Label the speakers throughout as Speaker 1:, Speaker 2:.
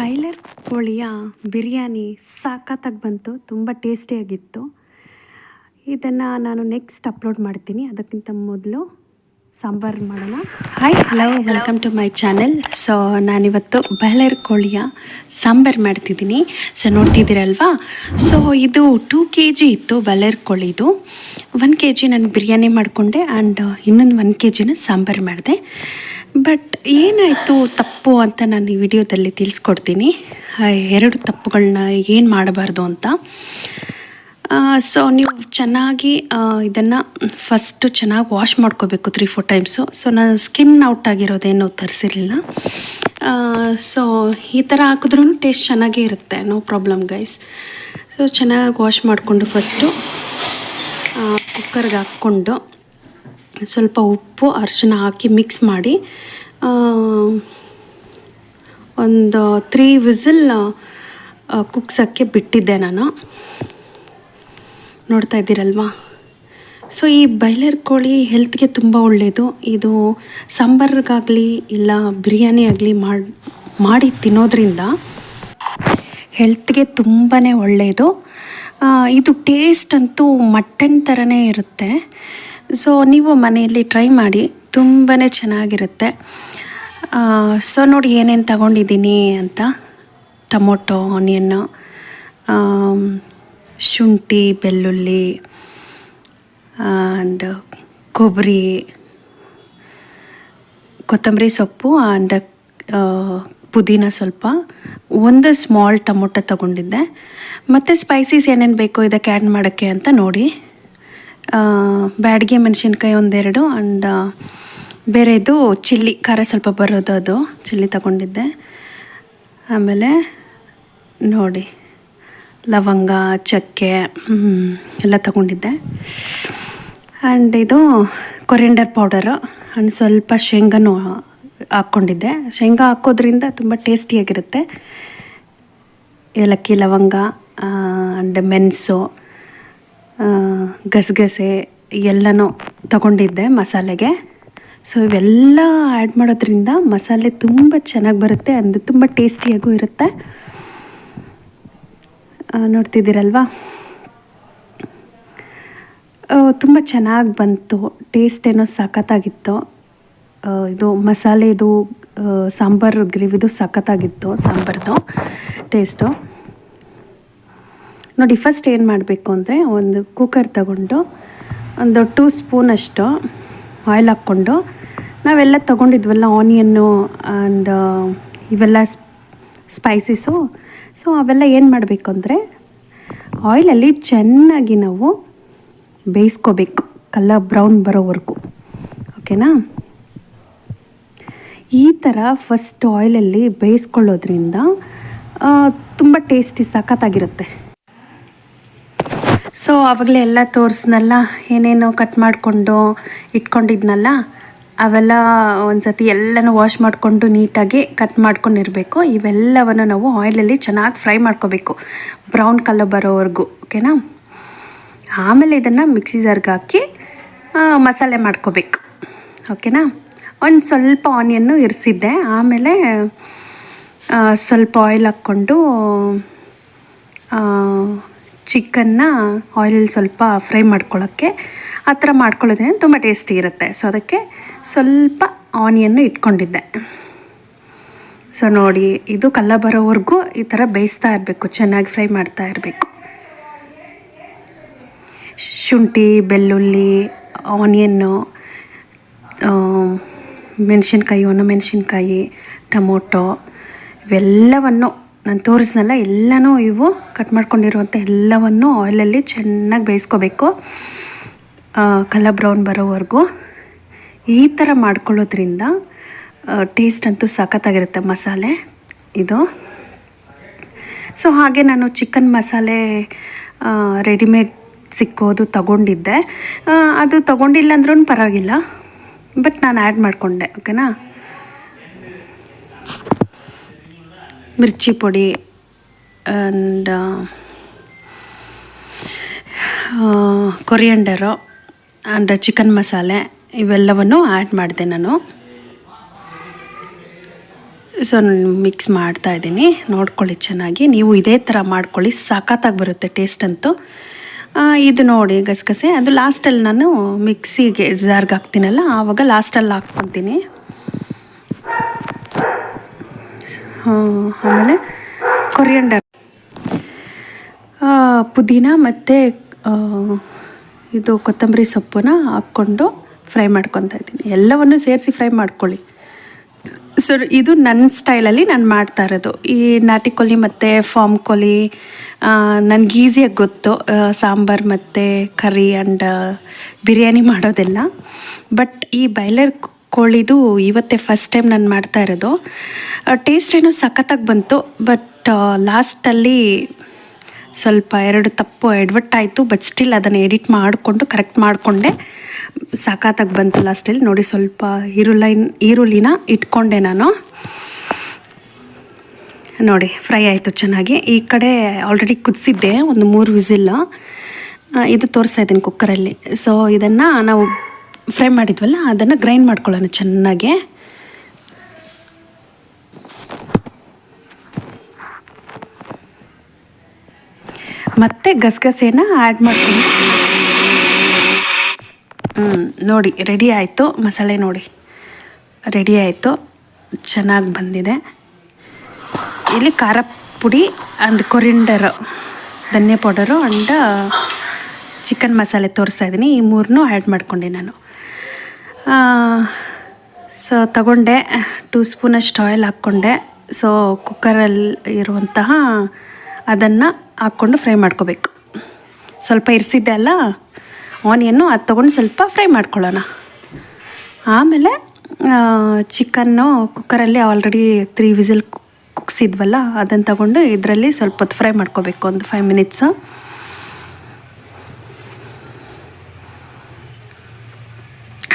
Speaker 1: Boiler ಕೋಳಿಯ ಬಿರಿಯಾನಿ ಸಾಕತ್ತಾಗಿ ಬಂತು, ತುಂಬ ಟೇಸ್ಟಿಯಾಗಿತ್ತು ಇದನ್ನು ನಾನು ನೆಕ್ಸ್ಟ್ ಅಪ್ಲೋಡ್ ಮಾಡ್ತೀನಿ. ಅದಕ್ಕಿಂತ ಮೊದಲು ಸಾಂಬಾರು ಮಾಡೋಣ. Hi hello welcome to my channel so ನಾನಿವತ್ತು ಬಾಯ್ಲರ್ ಕೋಳಿಯ ಸಾಂಬಾರು ಮಾಡ್ತಿದ್ದೀನಿ. ಸೊ ನೋಡ್ತಿದ್ದೀರಲ್ವಾ? ಸೊ ಇದು ಟೂ ಕೆ ಜಿ ಇತ್ತು ಬಾಯ್ಲರ್ ಕೋಳಿದು. ಒನ್ ಕೆ ಜಿ ನಾನು ಬಿರಿಯಾನಿ ಮಾಡಿಕೊಂಡೆ ಆ್ಯಂಡ್ ಇನ್ನೊಂದು ಒನ್ ಕೆ ಜಿನ ಸಾಂಬಾರು ಮಾಡಿದೆ. ಬಟ್ ಏನಾಯಿತು ತಪ್ಪು ಅಂತ ನಾನು ಈ ವಿಡಿಯೋದಲ್ಲಿ ತಿಳಿಸ್ಕೊಡ್ತೀನಿ. ಎರಡು ತಪ್ಪುಗಳನ್ನ ಏನು ಮಾಡಬಾರ್ದು ಅಂತ. ಸೊ ನೀವು ಚೆನ್ನಾಗಿ ಇದನ್ನು ಫಸ್ಟು ಚೆನ್ನಾಗಿ ವಾಶ್ ಮಾಡ್ಕೋಬೇಕು ತ್ರೀ ಫೋರ್ ಟೈಮ್ಸು ಸೊ ನಾನು ಸ್ಕಿನ್ ಔಟ್ ಆಗಿರೋದೇನು ತರಿಸಿರಲಿಲ್ಲ. ಸೊ ಈ ಥರ ಹಾಕಿದ್ರೂ ಟೇಸ್ಟ್ ಚೆನ್ನಾಗೇ ಇರುತ್ತೆ. ನೋ ಪ್ರಾಬ್ಲಮ್ ಗೈಸ್ ಸೊ ಚೆನ್ನಾಗಿ ವಾಶ್ ಮಾಡಿಕೊಂಡು ಫಸ್ಟು ಕುಕ್ಕರ್ಗೆ ಹಾಕ್ಕೊಂಡು ಸ್ವಲ್ಪ ಉಪ್ಪು ಅರಿಶಿನ ಹಾಕಿ ಮಿಕ್ಸ್ ಮಾಡಿ ಒಂದು ತ್ರೀ ವಿಸಿಲ್ ಕುಕ್ಸಕ್ಕೆ ಬಿಟ್ಟಿದ್ದೆ ನಾನು. ನೋಡ್ತಾ ಇದ್ದೀರಲ್ವಾ? ಸೊ ಈ ಬಾಯ್ಲರ್ ಕೋಳಿ ಹೆಲ್ತ್ಗೆ ತುಂಬ ಒಳ್ಳೆಯದು ಇದು ಸಾಂಬಾರಿಗಾಗಲಿ ಇಲ್ಲ ಬಿರಿಯಾನಿ ಆಗಲಿ ಮಾಡಿ ಮಾಡಿ ತಿನ್ನೋದ್ರಿಂದ ಹೆಲ್ತ್ಗೆ ತುಂಬಾ ಒಳ್ಳೆಯದು ಇದು ಟೇಸ್ಟ್ ಅಂತೂ ಮಟನ್ ಥರನೇ ಇರುತ್ತೆ. ಸೊ ನೀವು ಮನೆಯಲ್ಲಿ ಟ್ರೈ ಮಾಡಿ ತುಂಬಾ ಚೆನ್ನಾಗಿರುತ್ತೆ. ಸೊ ನೋಡಿ ಏನೇನು ತಗೊಂಡಿದ್ದೀನಿ ಅಂತ. ಟೊಮೊಟೊ ಆನಿಯನ್ನು ಶುಂಠಿ, ಬೆಳ್ಳುಳ್ಳಿ ಆ್ಯಂಡ್ ಕೊಬ್ಬರಿ, ಕೊತ್ತಂಬರಿ ಸೊಪ್ಪು ಆ್ಯಂಡ್ ಪುದೀನ ಸ್ವಲ್ಪ, ಒಂದು ಸ್ಮಾಲ್ ಟೊಮೊಟೊ ತಗೊಂಡಿದ್ದೆ. ಮತ್ತು ಸ್ಪೈಸೀಸ್ ಏನೇನು ಬೇಕೋ ಇದಕ್ಕೆ ಆ್ಯಡ್ ಮಾಡೋಕ್ಕೆ ಅಂತ ನೋಡಿ. ಬ್ಯಾಡಿಗೆ ಮೆಣಸಿನ್ಕಾಯಿ ಒಂದೆರಡು ಆ್ಯಂಡ್ ಬೇರೆದು ಚಿಲ್ಲಿ, ಖಾರ ಸ್ವಲ್ಪ ಬರೋದು ಅದು, ಚಿಲ್ಲಿ ತಗೊಂಡಿದ್ದೆ. ಆಮೇಲೆ ನೋಡಿ, ಲವಂಗ, ಚಕ್ಕೆ ಎಲ್ಲ ತಗೊಂಡಿದ್ದೆ. ಆ್ಯಂಡ್ ಇದು ಕೊರಿಯಂಡರ್ ಪೌಡರು ಆ್ಯಂಡ್ ಸ್ವಲ್ಪ ಶೇಂಗಾನು ಹಾಕ್ಕೊಂಡಿದ್ದೆ. ಶೇಂಗಾ ಹಾಕೋದ್ರಿಂದ ತುಂಬ ಟೇಸ್ಟಿಯಾಗಿರುತ್ತೆ ಏಲಕ್ಕಿ, ಲವಂಗ ಆ್ಯಂಡ್ ಮೆಣಸು ಗಸಗಸೆ, ಎಲ್ಲನೂ ತಗೊಂಡಿದ್ದೆ ಮಸಾಲೆಗೆ. ಸೊ ಇವೆಲ್ಲ ಆ್ಯಡ್ ಮಾಡೋದ್ರಿಂದ ಮಸಾಲೆ ತುಂಬ ಚೆನ್ನಾಗಿ ಬರುತ್ತೆ ಅಂದು ತುಂಬ ಟೇಸ್ಟಿಯಾಗೂ ಇರುತ್ತೆ. ನೋಡ್ತಿದ್ದೀರಲ್ವಾ? ತುಂಬ ಚೆನ್ನಾಗಿ ಬಂತು. ಟೇಸ್ಟ್ ಏನೋ ಸಖತ್ತಾಗಿತ್ತು. ಇದು ಮಸಾಲೆದು ಸಾಂಬಾರ್ ಗ್ರೇವಿದು ಸಖತ್ತಾಗಿತ್ತು ಸಾಂಬಾರ್ದು ಟೇಸ್ಟು ನೋಡಿ ಫಸ್ಟ್ ಏನು ಮಾಡಬೇಕು ಅಂದರೆ ಒಂದು ಕುಕ್ಕರ್ ತಗೊಂಡು ಒಂದು ಟೂ ಸ್ಪೂನಷ್ಟು ಆಯಿಲ್ ಹಾಕ್ಕೊಂಡು ನಾವೆಲ್ಲ ತೊಗೊಂಡಿದ್ವಲ್ಲ ಆನಿಯನ್ನು ಆ್ಯಂಡ್ ಇವೆಲ್ಲ ಸ್ಪೈಸಿಸು ಸೊ ಅವೆಲ್ಲ ಏನು ಮಾಡಬೇಕು ಅಂದರೆ ಆಯಿಲಲ್ಲಿ ಚೆನ್ನಾಗಿ ನಾವು ಬೇಯಿಸ್ಕೋಬೇಕು. ಕಲ್ಲ ಬ್ರೌನ್ ಬರೋವರೆಗೂ. ಓಕೆನಾ ಈ ಥರ ಫಸ್ಟ್ ಆಯಿಲಲ್ಲಿ ಬೇಯಿಸ್ಕೊಳ್ಳೋದ್ರಿಂದ ತುಂಬ ಟೇಸ್ಟಿ ಸಖತ್ತಾಗಿರುತ್ತೆ. ಸೊ ಆವಾಗಲೇ ಎಲ್ಲ ತೋರಿಸ್ನಲ್ಲ, ಏನೇನು ಕಟ್ ಮಾಡಿಕೊಂಡು ಇಟ್ಕೊಂಡಿದ್ನಲ್ಲ, ಅವೆಲ್ಲ ಒಂದು ಸತಿ ಎಲ್ಲನೂ ವಾಶ್ ಮಾಡಿಕೊಂಡು ನೀಟಾಗಿ ಕಟ್ ಮಾಡ್ಕೊಂಡಿರಬೇಕು. ಇವೆಲ್ಲವನ್ನು ನಾವು ಆಯಿಲಲ್ಲಿ ಚೆನ್ನಾಗಿ ಫ್ರೈ ಮಾಡ್ಕೋಬೇಕು ಬ್ರೌನ್ ಕಲರ್ ಬರೋವರೆಗೂ ಓಕೆನಾ ಆಮೇಲೆ ಇದನ್ನು ಮಿಕ್ಸಿ ಜಾರ್ಗೆ ಹಾಕಿ ಮಸಾಲೆ ಮಾಡ್ಕೋಬೇಕು ಓಕೆನಾ ಒಂದು ಸ್ವಲ್ಪ ಆನಿಯನ್ನು ಇರಿಸಿದ್ದೆ. ಆಮೇಲೆ ಸ್ವಲ್ಪ ಆಯಿಲ್ ಹಾಕ್ಕೊಂಡು ಚಿಕನ್ನ ಆಯಿಲ್ ಸ್ವಲ್ಪ ಫ್ರೈ ಮಾಡ್ಕೊಳ್ಳೋಕ್ಕೆ ಆ ಥರ ಮಾಡ್ಕೊಳ್ಳೋದ್ರಿಂದ ತುಂಬ ಟೇಸ್ಟಿ ಇರುತ್ತೆ. ಸೊ ಅದಕ್ಕೆ ಸ್ವಲ್ಪ ಆನಿಯನ್ನು ಇಟ್ಕೊಂಡಿದ್ದೆ. ಸೊ ನೋಡಿ, ಇದು ಕಲ್ಲ ಬರೋವರೆಗೂ ಈ ಥರ ಬೇಯಿಸ್ತಾ ಇರಬೇಕು, ಚೆನ್ನಾಗಿ ಫ್ರೈ ಮಾಡ್ತಾ ಇರಬೇಕು. ಶುಂಠಿ, ಬೆಳ್ಳುಳ್ಳಿ, ಆನಿಯನ್ನು ಮೆಣಸಿನ್ಕಾಯಿ ಮೆಣಸಿನ್ಕಾಯಿ ಟೊಮೊಟೊ ಇವೆಲ್ಲವನ್ನು ನಾನು ತೋರಿಸ್ನಲ್ಲ ಎಲ್ಲನೂ ಇವು ಕಟ್ ಮಾಡ್ಕೊಂಡಿರುವಂಥ ಎಲ್ಲವನ್ನು ಆಯಿಲಲ್ಲಿ ಚೆನ್ನಾಗಿ ಬೇಯಿಸ್ಕೋಬೇಕು. ಕಲರ್ ಬ್ರೌನ್ ಬರೋವರೆಗೂ. ಈ ಥರ ಮಾಡ್ಕೊಳ್ಳೋದ್ರಿಂದ ಟೇಸ್ಟ್ ಅಂತೂ ಸಖತ್ತಾಗಿರುತ್ತೆ ಮಸಾಲೆ. ಇದು. ಸೊ ಹಾಗೆ ನಾನು ಚಿಕನ್ ಮಸಾಲೆ ರೆಡಿಮೇಡ್ ಸಿಕ್ಕೋದು ತಗೊಂಡಿದ್ದೆ. ಅದು ತಗೊಂಡಿಲ್ಲ ಅಂದ್ರೂ ಪರವಾಗಿಲ್ಲ. ಬಟ್ ನಾನು ಆ್ಯಡ್ ಮಾಡಿಕೊಂಡೆ ಓಕೆನಾ ಮಿರ್ಚಿ ಪುಡಿ ಆ್ಯಂಡ್ ಕೊರಿಯಂಡರು ಆ್ಯಂಡ್ ಚಿಕನ್ ಮಸಾಲೆ ಇವೆಲ್ಲವನ್ನು ಆ್ಯಡ್ ಮಾಡಿದೆ ನಾನು. ಸೊ ಮಿಕ್ಸ್ ಮಾಡ್ತಾ ಇದ್ದೀನಿ. ನೋಡ್ಕೊಳ್ಳಿ ಚೆನ್ನಾಗಿ. ನೀವು ಇದೇ ಥರ ಮಾಡ್ಕೊಳ್ಳಿ. ಸಖತ್ತಾಗಿ ಬರುತ್ತೆ ಟೇಸ್ಟ್ ಅಂತೂ. ಇದು ನೋಡಿ ಗಸಗಸೆ. ಅದು ಲಾಸ್ಟಲ್ಲಿ ನಾನು ಮಿಕ್ಸಿಗೆ ಜಾರ್ಗೆ ಹಾಕ್ತೀನಲ್ಲ, ಆವಾಗ ಲಾಸ್ಟಲ್ಲಿ ಹಾಕ್ಕೊತೀನಿ. ಹಾಂ, ಆಮೇಲೆ ಕೊರಿಯಂಡರ್ ಪುದೀನ ಮತ್ತು ಇದು ಕೊತ್ತಂಬರಿ ಸೊಪ್ಪನ್ನ ಹಾಕ್ಕೊಂಡು ಫ್ರೈ ಮಾಡ್ಕೊತಾ ಇದ್ದೀನಿ. ಎಲ್ಲವನ್ನು ಸೇರಿಸಿ ಫ್ರೈ ಮಾಡ್ಕೊಳ್ಳಿ. ಸೊ ಇದು ನನ್ನ ಸ್ಟೈಲಲ್ಲಿ ನಾನು ಮಾಡ್ತಾ ಇರೋದು. ಈ ನಾಟಿ ಕೋಳಿ ಮತ್ತು ಫಾರ್ಮ್ ಕೋಳಿ ನನಗೆ ಈಸಿಯಾಗಿ ಗೊತ್ತು. ಸಾಂಬಾರು ಮತ್ತು ಕರಿ ಆ್ಯಂಡ್ ಬಿರಿಯಾನಿ ಮಾಡೋದೆಲ್ಲ. ಬಟ್ ಈ ಬೈಲರ್ ಕೋಳಿದು ಇವತ್ತೇ ಫಸ್ಟ್ ಟೈಮ್ ನಾನು ಮಾಡ್ತಾ ಇರೋದು. ಟೇಸ್ಟ್ ಏನೋ ಸಖತ್ತಾಗಿ ಬಂತು. ಬಟ್ ಲಾಸ್ಟಲ್ಲಿ ಸ್ವಲ್ಪ ಎರಡು ತಪ್ಪು ಎಡ್ವಟ್ಟಾಯಿತು ಬಟ್ ಸ್ಟಿಲ್ ಅದನ್ನು ಎಡಿಟ್ ಮಾಡಿಕೊಂಡು ಕರೆಕ್ಟ್ ಮಾಡಿಕೊಂಡೆ. ಸಾಕಾತಾಗಿ ಬಂತು ಲಾಸ್ಟಲ್ಲಿ ನೋಡಿ ಸ್ವಲ್ಪ ಈರುಳ್ಳಿನ ಈರುಳ್ಳಿನ ಇಟ್ಕೊಂಡೆ ನಾನು. ನೋಡಿ ಫ್ರೈ ಆಯಿತು ಚೆನ್ನಾಗಿ. ಈ ಕಡೆ ಆಲ್ರೆಡಿ ಕುದಿಸಿದ್ದೆ, ಒಂದು ಮೂರು ವಿಸಿಲ್ಲ ಇದು ತೋರಿಸ್ತಾ ಇದ್ದೀನಿ ಕುಕ್ಕರಲ್ಲಿ ಸೊ ಇದನ್ನು ನಾವು ಫ್ರೈ ಮಾಡಿದ್ವಲ್ಲ, ಅದನ್ನು ಗ್ರೈಂಡ್ ಮಾಡ್ಕೊಳ್ಳೋಣ ಚೆನ್ನಾಗಿ. ಮತ್ತೆ ಗಸಗಸೆನ ಆ್ಯಡ್ ಮಾಡ್ತೀನಿ. ಹ್ಞೂ ನೋಡಿ ರೆಡಿ ಆಯಿತು. ಮಸಾಲೆ ನೋಡಿ. ರೆಡಿ ಆಯಿತು. ಚೆನ್ನಾಗಿ ಬಂದಿದೆ. ಇಲ್ಲಿ ಖಾರ ಪುಡಿ ಆ್ಯಂಡ್ ಕೊರಿಂಡರ್ ಧನ್ಯ ಪೌಡರು ಆ್ಯಂಡ್ ಚಿಕನ್ ಮಸಾಲೆ ತೋರಿಸ್ತಾ ಇದ್ದೀನಿ. ಈ ಮೂರನ್ನೂ ಆ್ಯಡ್ ಮಾಡ್ಕೊಂಡೆ ನಾನು. ಸೊ ತಗೊಂಡೆ. ಟೂ ಸ್ಪೂನಷ್ಟು ಆಯಿಲ್ ಹಾಕ್ಕೊಂಡೆ. ಸೊ ಕುಕ್ಕರಲ್ಲಿ ಇರುವಂತಹ ಅದನ್ನು ಹಾಕ್ಕೊಂಡು ಫ್ರೈ ಮಾಡ್ಕೋಬೇಕು. ಸ್ವಲ್ಪ ಇರಿಸಿದ್ದೆ ಅಲ್ಲ ಆನಿಯನ್ನು ಅದು ತೊಗೊಂಡು ಸ್ವಲ್ಪ ಫ್ರೈ ಮಾಡ್ಕೊಳ್ಳೋಣ. ಆಮೇಲೆ ಚಿಕನ್ನು ಕುಕ್ಕರಲ್ಲಿ ಆಲ್ರೆಡಿ ತ್ರೀ ವಿಸಿಲ್ ಕುಗ್ಸಿದ್ವಲ್ಲ ಅದನ್ನು ತಗೊಂಡು ಇದರಲ್ಲಿ ಸ್ವಲ್ಪ ಹೊತ್ತು ಫ್ರೈ ಮಾಡ್ಕೋಬೇಕು, ಒಂದು ಫೈವ್ ಮಿನಿಟ್ಸು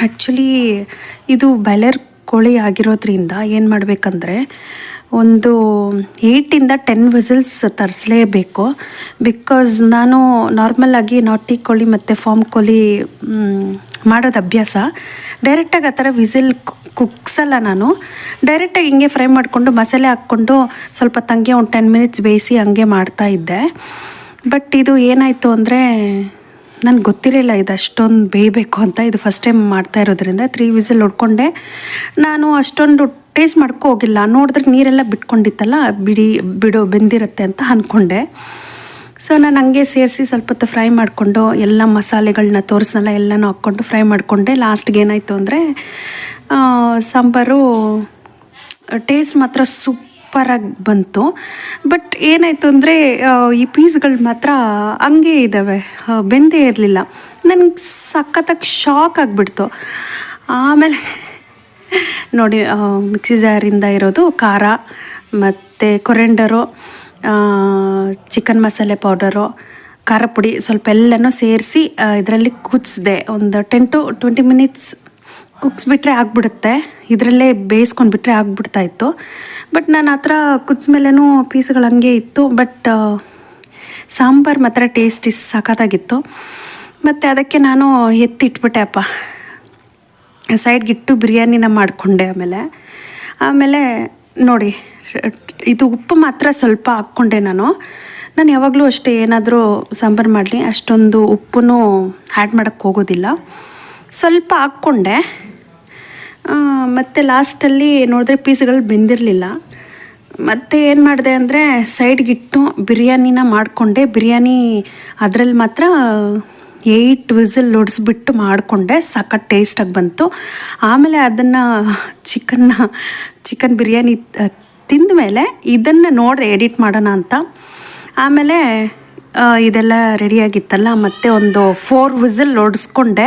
Speaker 1: ಆ್ಯಕ್ಚುಲಿ ಇದು ಬಾಯ್ಲರ್ ಕೋಳಿ ಆಗಿರೋದ್ರಿಂದ ಏನು ಮಾಡಬೇಕಂದ್ರೆ ಒಂದು ಏಯ್ಟಿಂದ ಟೆನ್ ವಿಸಿಲ್ಸ್ ತರಿಸಲೇಬೇಕು. ಬಿಕಾಸ್ ನಾನು ನಾರ್ಮಲಾಗಿ ನಾಟಿ ಕೋಳಿ ಮತ್ತು ಫಾರ್ಮ್ ಕೋಳಿ ಮಾಡೋದು ಅಭ್ಯಾಸ. ಡೈರೆಕ್ಟಾಗಿ ಆ ಥರ ವಿಸಿಲ್ ಕುಕ್ಸಲ್ಲ ನಾನು. ಡೈರೆಕ್ಟಾಗಿ ಹಿಂಗೆ ಫ್ರೈ ಮಾಡಿಕೊಂಡು ಮಸಾಲೆ ಹಾಕ್ಕೊಂಡು ಸ್ವಲ್ಪ ತಂಗೆ ಒಂದು ಟೆನ್ ಮಿನಿಟ್ಸ್ ಬೇಯಿಸಿ ಹಂಗೆ ಮಾಡ್ತಾ ಇದ್ದೆ. ಬಟ್ ಇದು ಏನಾಯಿತು ಅಂದರೆ ನನಗೆ ಗೊತ್ತಿರಲಿಲ್ಲ ಇದು ಅಷ್ಟೊಂದು ಬೇಯಬೇಕು ಅಂತ ಇದು ಫಸ್ಟ್ ಟೈಮ್ ಮಾಡ್ತಾ ಇರೋದ್ರಿಂದ ತ್ರೀ ವಿಸಿಲ್ ಹೊಡ್ಕೊಂಡೆ. ನಾನು ಅಷ್ಟೊಂದು ಟೇಸ್ಟ್ ಮಾಡ್ಕೋ ಹೋಗಿಲ್ಲ. ನೋಡಿದ್ರೆ ನೀರೆಲ್ಲ ಬಿಟ್ಕೊಂಡಿತ್ತಲ್ಲ, ಬಿಡಿ, ಬಿಡೋ, ಬೆಂದಿರುತ್ತೆ ಅಂತ ಅಂದ್ಕೊಂಡೆ ಸೊ ನಾನು ಹಂಗೆ ಸೇರಿಸಿ ಸ್ವಲ್ಪ ಹೊತ್ತು ಫ್ರೈ ಮಾಡಿಕೊಂಡು, ಎಲ್ಲ ಮಸಾಲೆಗಳನ್ನ ತೋರಿಸ್ನಲ್ಲ ಎಲ್ಲನೂ ಹಾಕ್ಕೊಂಡು ಫ್ರೈ ಮಾಡಿಕೊಂಡೆ. ಲಾಸ್ಟ್ಗೆ ಏನಾಯಿತು ಅಂದರೆ ಸಾಂಬಾರು ಟೇಸ್ಟ್ ಮಾತ್ರ ಸೂಪರಾಗಿ ಬಂತು. ಬಟ್ ಏನಾಯಿತು ಅಂದರೆ ಈ ಪೀಸ್ಗಳು ಮಾತ್ರ ಹಂಗೆ ಇದ್ದಾವೆ ಬೆಂದೇ ಇರಲಿಲ್ಲ. ನನಗೆ ಸಖತ್ತಾಗಿ ಶಾಕ್ ಆಗಿಬಿಡ್ತು. ಆಮೇಲೆ ನೋಡಿ ಮಿಕ್ಸಿ ಜಾರಿಂದ ಇರೋದು ಖಾರ, ಮತ್ತು ಕೊರೆಂಡರು ಚಿಕನ್ ಮಸಾಲೆ ಪೌಡರು, ಖಾರ ಪುಡಿ ಸ್ವಲ್ಪ ಎಲ್ಲನೂ ಸೇರಿಸಿ ಇದರಲ್ಲಿ ಕುದಿಸ್ದೆ. ಒಂದು ಟೆನ್ ಟು ಟ್ವೆಂಟಿ ಮಿನಿಟ್ಸ್ ಕುಗ್ಸ್ಬಿಟ್ರೆ ಆಗ್ಬಿಡುತ್ತೆ. ಇದರಲ್ಲೇ ಬೇಯಿಸ್ಕೊಂಡ್ಬಿಟ್ರೆ ಆಗ್ಬಿಡ್ತಾ ಇತ್ತು. ಬಟ್ ನಾನು ಆ ಥರ ಕುದಿಸ್ಮೇಲೆನೂ ಪೀಸ್ಗಳು ಹಂಗೆ ಇತ್ತು. ಬಟ್ ಸಾಂಬಾರು ಮಾತ್ರ ಟೇಸ್ಟಿ ಸಖತ್ತಾಗಿತ್ತು ಮತ್ತು ಅದಕ್ಕೆ ನಾನು ಎತ್ತಿಟ್ಬಿಟ್ಟೆ, ಅಪ್ಪ. ಸೈಡ್ಗಿಟ್ಟು ಬಿರಿಯಾನಿನ ಮಾಡಿಕೊಂಡೆ ಆಮೇಲೆ. ಆಮೇಲೆ ನೋಡಿ, ಇದು ಉಪ್ಪು ಮಾತ್ರ ಸ್ವಲ್ಪ ಹಾಕ್ಕೊಂಡೆ ನಾನು. ನಾನು ಯಾವಾಗಲೂ ಅಷ್ಟೇ ಏನಾದರೂ ಸಾಂಬಾರು ಮಾಡಲಿ. ಅಷ್ಟೊಂದು ಉಪ್ಪನ್ನು ಆ್ಯಡ್ ಮಾಡೋಕ್ಕೆ ಹೋಗೋದಿಲ್ಲ. ಸ್ವಲ್ಪ ಹಾಕ್ಕೊಂಡೆ. ಮತ್ತು ಲಾಸ್ಟಲ್ಲಿ ನೋಡಿದ್ರೆ ಪೀಸ್ಗಳು ಬೆಂದಿರಲಿಲ್ಲ. ಮತ್ತು ಏನು ಮಾಡಿದೆ ಅಂದರೆ ಸೈಡ್ಗಿಟ್ಟು ಬಿರಿಯಾನಿನ ಮಾಡಿಕೊಂಡೆ. ಬಿರಿಯಾನಿ ಅದರಲ್ಲಿ ಮಾತ್ರ ಏಯ್ಟ್ ವಿಸಿಲ್ ಹೊಡಿಸ್ಬಿಟ್ಟು ಮಾಡಿಕೊಂಡೆ. ಸಖತ್ ಟೇಸ್ಟಾಗಿ ಬಂತು. ಆಮೇಲೆ ಅದನ್ನು ಚಿಕನ್ನ ಚಿಕನ್ ಬಿರಿಯಾನಿ ತಿಂದ ಮೇಲೆ ಇದನ್ನು ನೋಡಿದೆ ಎಡಿಟ್ ಮಾಡೋಣ ಅಂತ. ಆಮೇಲೆ ಇದೆಲ್ಲ ರೆಡಿಯಾಗಿತ್ತಲ್ಲ ಮತ್ತು ಒಂದು ಫೋರ್ ವಿಸಿಲ್ ಹೊಡಿಸ್ಕೊಂಡೆ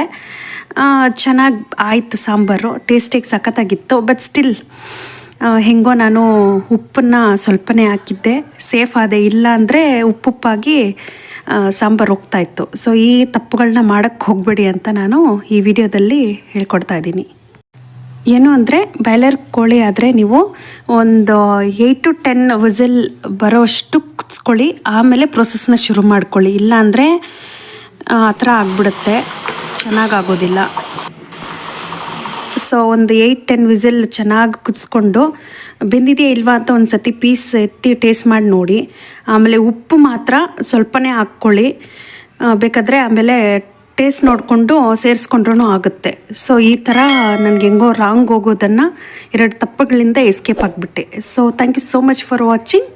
Speaker 1: ಚೆನ್ನಾಗಿ ಆಯಿತು ಸಾಂಬಾರು. ಟೇಸ್ಟಿಗೆ ಸಖತ್ತಾಗಿತ್ತು. ಬಟ್ ಸ್ಟಿಲ್ ಹೆಂಗೋ ನಾನು ಉಪ್ಪನ್ನು ಸ್ವಲ್ಪನೇ ಹಾಕಿದ್ದೆ. ಸೇಫ್ ಆದೆ. ಇಲ್ಲ ಅಂದರೆ ಉಪ್ಪುಪ್ಪಾಗಿ ಸಾಂಬಾರು ಹೋಗ್ತಾ ಇತ್ತು. ಸೊ ಈ ತಪ್ಪುಗಳನ್ನ ಮಾಡೋಕ್ಕೆ ಹೋಗಬೇಡಿ ಅಂತ ನಾನು ಈ ವಿಡಿಯೋದಲ್ಲಿ ಹೇಳ್ಕೊಡ್ತಾ ಇದ್ದೀನಿ. ಏನು ಅಂದರೆ ಬಾಯ್ಲರ್ ಕೋಳಿ ಆದರೆ ನೀವು ಒಂದು ಏಯ್ಟ್ ಟು ಟೆನ್ ವಿಸಿಲ್ ಬರೋಷ್ಟು ಕುದಿಸ್ಕೊಳ್ಳಿ ಆಮೇಲೆ ಪ್ರೊಸೆಸ್ನ ಶುರು ಮಾಡ್ಕೊಳ್ಳಿ. ಇಲ್ಲಾಂದರೆ ಆ ಥರ ಆಗಿಬಿಡುತ್ತೆ. ಚೆನ್ನಾಗಾಗೋದಿಲ್ಲ. ಸೊ ಒಂದು ಏಯ್ಟ್ ಟೆನ್ ವಿಸಿಲ್ ಚೆನ್ನಾಗಿ ಕುದಿಸ್ಕೊಂಡು, ಬೆಂದಿದೆಯಾ ಇಲ್ವಾ ಅಂತ ಒಂದು ಸತಿ ಪೀಸ್ ಎತ್ತಿ ಟೇಸ್ಟ್ ಮಾಡಿ ನೋಡಿ. ಆಮೇಲೆ ಉಪ್ಪು ಮಾತ್ರ ಸ್ವಲ್ಪನೇ ಹಾಕ್ಕೊಳ್ಳಿ. ಬೇಕಾದರೆ ಆಮೇಲೆ ಟೇಸ್ಟ್ ನೋಡಿಕೊಂಡು ಸೇರಿಸ್ಕೊಂಡ್ರೂ ಆಗುತ್ತೆ. ಸೊ ಈ ಥರ ನನಗೆ ಹೆಂಗೋ ರಾಂಗ್ ಹೋಗೋದನ್ನು ಎರಡು ತಪ್ಪುಗಳಿಂದ escape ಆಗಿಬಿಟ್ಟೆ. So thank you so much for watching